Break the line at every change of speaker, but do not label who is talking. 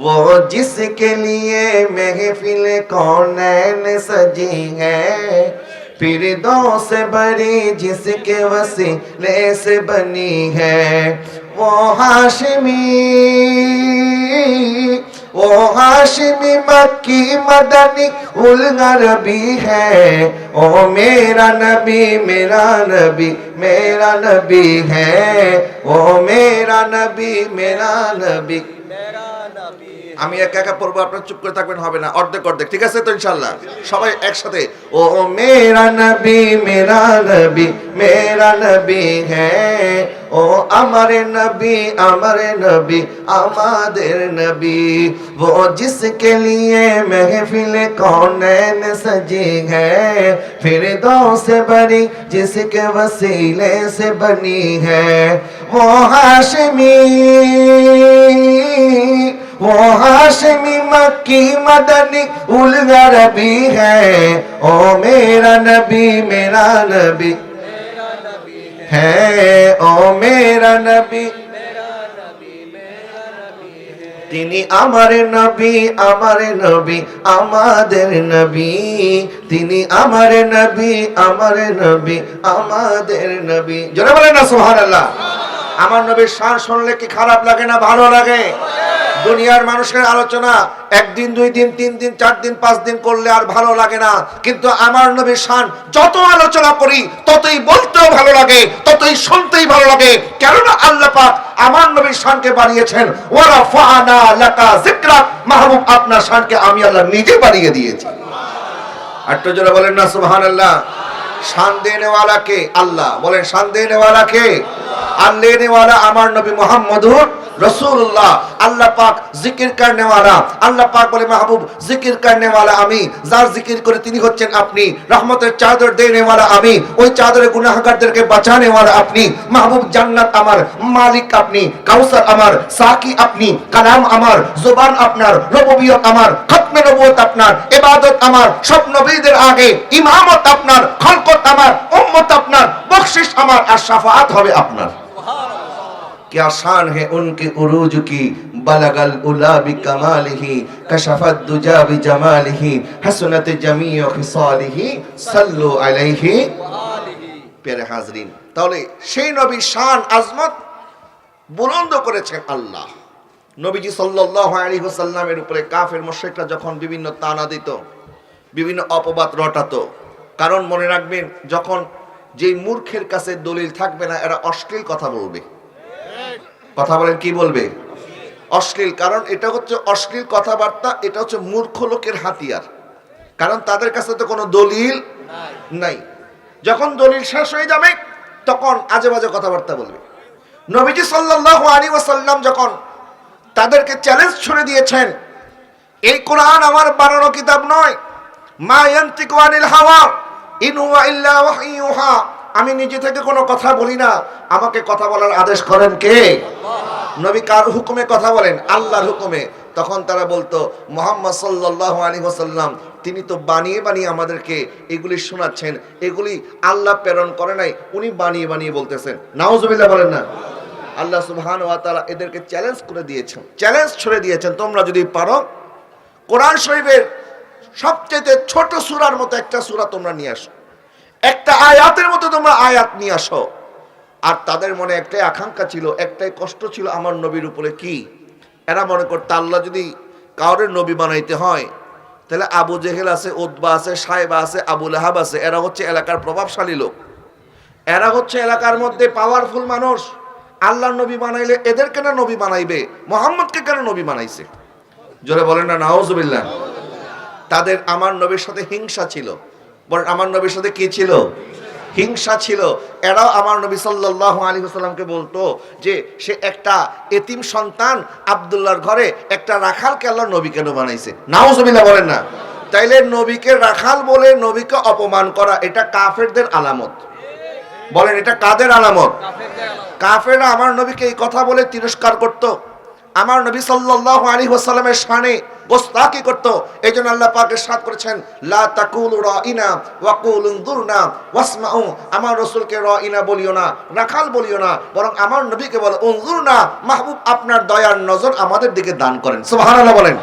वो जिसके लिए महफिल कौनैन सजी है। फिर दो से बड़ी जिसके वसीले से बनी है। वो हाशमी ও হাসিমি মাকি মাদানি উল নবি হ্যাঁ ও মেরা নবী মেরা নবী মেরা নবী হ্যাঁ ও মেরা নবি, মেরা আমি একা একা পড়ব, আপনার চুপ করে থাকবেন, হবে না। অর্ধেক অর্ধেক, ঠিক আছে তো ইনশাল্লাহ সবাই একসাথে, ও মেরা নবী মেরা নবী মেরা নবী হ্যাঁ ও আমার নবী আমার নবী আমাদের নবী वो जिसके लिए महफिल कौनैन सजी है फिर दो से बड़ी जिसके वसीले से बनी है वो हाशमी वो हाशमी मक्की मदनी उलगर भी है ओ मेरा नबी मेरा नबी হ্যাঁ ও মেরা নবী তিনি আমার নবী আমার নবী, আমাদের নবী। তিনি আমার নবী আমার নবী, আমাদের নবী। জোরে বলেন না সোহার আল্লাহ আমার নবীর শান শুনলে কি খারাপ লাগে না, ভালো লাগে? দুনিয়ার মানুষের আলোচনা একদিন, দুই দিন, তিন দিন, চার দিন, পাঁচ দিন করলে আর ভালো লাগে না। কিন্তু আমার নবীর শান, যত আলোচনা করি, ততই বলতেও ভালো লাগে, ততই শুনতেই ভালো লাগে। কেননা আল্লাহ পাক আমার নবীর শানকে বানিয়েছেন। ওয়ারা ফানা লাকা যিকরা। মাহবুব, আপনার শানকে আমি আল্লাহ নিজে বানিয়ে দিয়েছি। একটু জোরে বলেন না, সুবহানাল্লাহ। শান দেনে ওয়ালা কে আল্লাহ বলেন, শান দেনে ওয়ালা কে আর লেনেওয়ালা আমার নবী মুহাম্মদুর রসুল্লাহ আল্লাহ পাক জিকির করনে ওয়ালা আল্লাহ পাক বলে, মাহবুব, জিকির করনে ওয়ালা আমি। যার জিকির করে তিনি হচ্ছেন আপনি। রহমতের চাদর দেনে ওয়ালা আমি। ওই চাদরে গুনাহগারদেরকে বাঁচানে ওয়ালা আপনি। মাহবুব, জান্নাত আমার মালিক আপনি। কাউসার আমার, সাকি আপনি। কালাম আমার, জুবান আপনার, রববিয়ত আমার, খতমে নবুয়ত আপনার, ইবাদত আমার, সব নবীদের আগে ইমামত আপনার, খলকত আমার, উম্মত আপনার, বখশিশ আমার, আর শাফাআত হবে আপনার। क्या शान है उनके उरूज की बलगल उला बि कमालिही कशफत दुजा बि जमालिही हसनत जमी खिसालिही सल्लु अलैहि প্যারে হাজরিন তাহলে সেই নবীর শান আজমত বুলন্দ করেছেন আল্লাহ নবীজি সাল্লাল্লাহু আলাইহি ওয়াসাল্লামের উপরে কাফের মুশরিকরা যখন বিভিন্ন তানা দিত বিভিন্ন অপবাদ রটাতো কারণ মনে রাখবেন যখন যেই মূর্খের কাছে দলিল থাকবে না এরা অশ্লীল কথা বলবে কথা বলেন, কি বলবে? অশ্লীল, কারণ এটা হচ্ছে অশ্লীল কথাবার্তা, এটা হচ্ছে মূর্খ লোকের হাতিয়ার। কারণ তাদের কাছে তো কোনো দলিল নাই। যখন দলিল শেষ হয়ে যাবে, তখন আজে বাজে কথাবার্তা বলবে। নবীজি সাল্লাল্লাহু আলাইহি ওয়াসাল্লাম যখন তাদেরকে চ্যালেঞ্জ ছুড়ে দিয়েছেন, এই কোরআন আমার বানানো কিতাব নয়। মা ইয়ান্তিকু আনিল হাওয়া, ইন হুয়া ইল্লা ওয়াহইয়ুহা আমি নিজে থেকে কোনো কথা বলি না। আমাকে কথা বলার আদেশ করেন কে? নবী কার হুকুমে কথা বলেন? আল্লাহর হুকুমে। তখন তারা বলতো, মোহাম্মদ সাল্লাল্লাহু আলাইহি ওয়াসাল্লাম, তিনি তো বানিয়ে বানিয়ে আমাদেরকে এগুলি শোনাচ্ছেন। এগুলি আল্লাহ প্রেরণ করে নাই, উনি বানিয়ে বানিয়ে বলতেছেন। নাউজুবিল্লাহ বলেন না। আল্লাহ সুবহান ওয়া তাআলা এদেরকে চ্যালেঞ্জ করে দিয়েছেন। চ্যালেঞ্জ ছুড়ে দিয়েছেন। তোমরা যদি পারো, কোরআন শরীফের সবচেয়ে ছোট সূরার মতো একটা সূরা তোমরা নিয়ে আসো। একটা আয়াতের মতো তোমরা আয়াত নিয়ে আসো। আর তাদের মনে একটাই আকাঙ্ক্ষা ছিল, একটাই কষ্ট ছিল আমার নবীর উপরে কি? এরা মনে করতো, আল্লাহ যদি কাউরের নবী বানাইতে হয়, তাহলে আবু জেহেল আছে উদ্বা আছে, সাহেবা আছে আবুল আহাব আছে, এরা হচ্ছে এলাকার প্রভাবশালী লোক। এরা হচ্ছে এলাকার মধ্যে পাওয়ারফুল মানুষ। আল্লাহ নবী বানাইলে এদের কেন নবী বানাইবে? মোহাম্মদকে কেন নবী বানাইছে? জোরে বলেন না, নাউজুবিল্লাহ। তাদের, আমার নবীর সাথে হিংসা ছিল। বলেন আমার নবীর সাথে কি ছিল? হিংসা ছিল। এরাও আমার নবী সাল্লাল্লাহু আলাইহি ওয়াসাল্লামকে বলতো যে সে একটা এতিম সন্তান আব্দুল্লাহর ঘরে একটা রাখালকে আল্লাহ নবী কেন বানাইছে? নাউজুবিল্লাহ বলেন না। তাইলে নবীকে রাখাল বলে নবীকে অপমান করা এটা কাফেরদের আলামত। বলেন এটা কাদের আলামত? কাফেররা আমার নবীকে এই কথা বলে তিরস্কার করত। আমার নবী সাল্লাল্লাহু আলাইহি ওয়াসাল্লামের শানে গোস্তাকি করত। এই জন্য আল্লাহ পাকের সাথ করেছেন, লা তাকুলু রাইনা ওয়া কুল উনজুরনা ওয়াসমাউ। আমার রাসূলকে রাইনা বলিও না, রাখাল বলিও না, বরং আমার নবীকে বলো উনজুরনা মাহবুব আপনার দয়ার নজর আমাদের দিকে দান করেন। সুবহানাল্লাহ বলেন।